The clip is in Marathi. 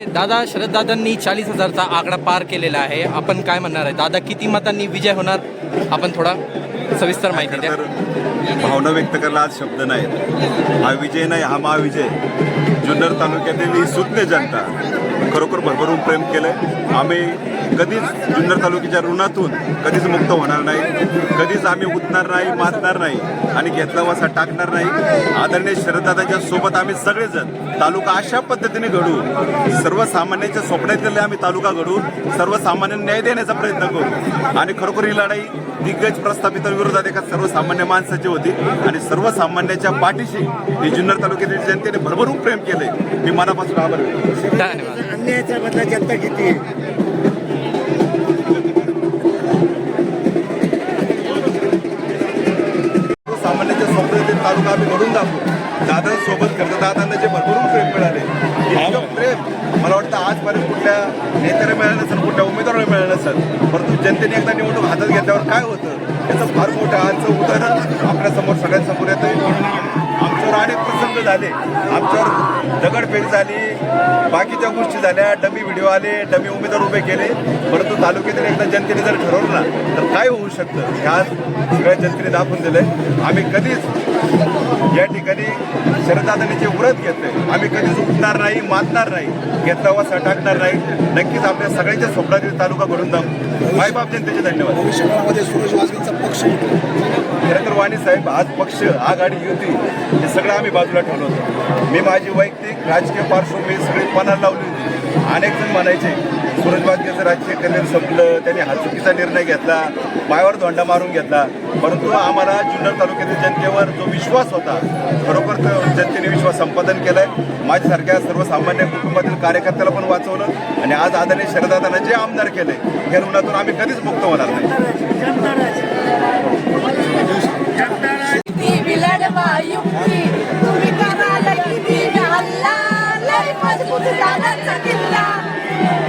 दादा शरददादांनी चाळीस हजारचा आकडा पार केलेला आहे. आपण काय म्हणणार आहे? दादा किती मतांनी विजय होणार? आपण थोडा सविस्तर माहिती द्या. तर भावना व्यक्त करायला आज शब्द नाहीत हा विजय नाही हा महाविजय. जुन्नर तालुक्यातील ही सुज्ञ जनता. खरोखर भरभरून प्रेम केलं आम्ही कधीच जुन्नर तालुक्याच्या ऋणातून कधीच मुक्त होणार नाही. कधीच आम्ही उठणार नाही मातणार नाही आणि घेतला वासा टाकणार नाही. आदरणीय शरददादाच्या सोबत आम्ही सगळेजण तालुका अशा पद्धतीने घडू. सर्वसामान्यांच्या स्वप्नातील आम्ही तालुका घडू. सर्वसामान्यांना न्याय देण्याचा प्रयत्न करू. आणि खरोखर ही लढाई दिग्गज प्रस्थापितांविरोधात एका सर्वसामान्य माणसाची होती. आणि सर्वसामान्याच्या पाठीशी ही जुन्नर तालुक्यातील जनतेने भरभरून प्रेम केले मी मनापासून आभार व्यक्त करतो. धन्यवाद. अन्यायाचा बदला जनता घेते तालुका आम्ही घडून दाखवू दादांसोबत करतो दादांना जे भरभरून प्रेम मिळाले इतकं प्रेम मला वाटतं आजपर्यंत कुठल्या नेत्याला मिळालं नसेल कुठल्या उमेदवाराला मिळालं नसेल. परंतु जनतेने एकदा निवडणूक हातात घेतल्यावर काय होतं? याचं फार मोठं आजचं उदाहरण आपल्यासमोर सगळ्यांसमोर येतं आमच्यावर अनेक प्रसंग झाले. आमच्यावर दगडफेक झाली बाकीच्या गोष्टी झाल्या. डमी व्हिडिओ आले डमी उमेदवार उभे केले. परंतु तालुक्यातील एकदा जनतेने जर ठरवलं ना तर काय होऊ शकतं? हे आज सगळ्या जनतेने दाखवून दिलंय. आम्ही कधीच या ठिकाणी शरदादांनी जे व्रत घेतलंय आम्ही कधीच उठणार नाही मातणार नाही. घेतला वासा टाकणार नाही. नक्कीच आपल्या सगळ्यांच्या स्वप्नातील तालुका घडून दाखवू मायबाप जनतेचे धन्यवाद. सुरेश पक्ष खरं तर वाणी साहेब आज पक्ष आघाडी युती हे सगळं आम्ही बाजूला ठेवलं होतं. मी माझी वैयक्तिक राजकीय पार्श्वभूमी सगळी पणाला लावली होती. अनेक जण म्हणायचे सूरज वाघेचं राजकीय करिअर संपलं त्यांनी हा चुकीचा निर्णय घेतला पायावर धोंडा मारून घेतला. परंतु आम्हाला जुन्नर तालुक्यातील जनतेवर जो विश्वास होता खरोखर जनतेने विश्वास संपादन केलाय. माझ्यासारख्या सर्वसामान्य कुटुंबातील कार्यकर्त्याला पण वाचवलं आणि आज आदरणीय शरदादांना जे आमदार केले या ऋणातून आम्ही कधीच मुक्त होणार नाही. Manila.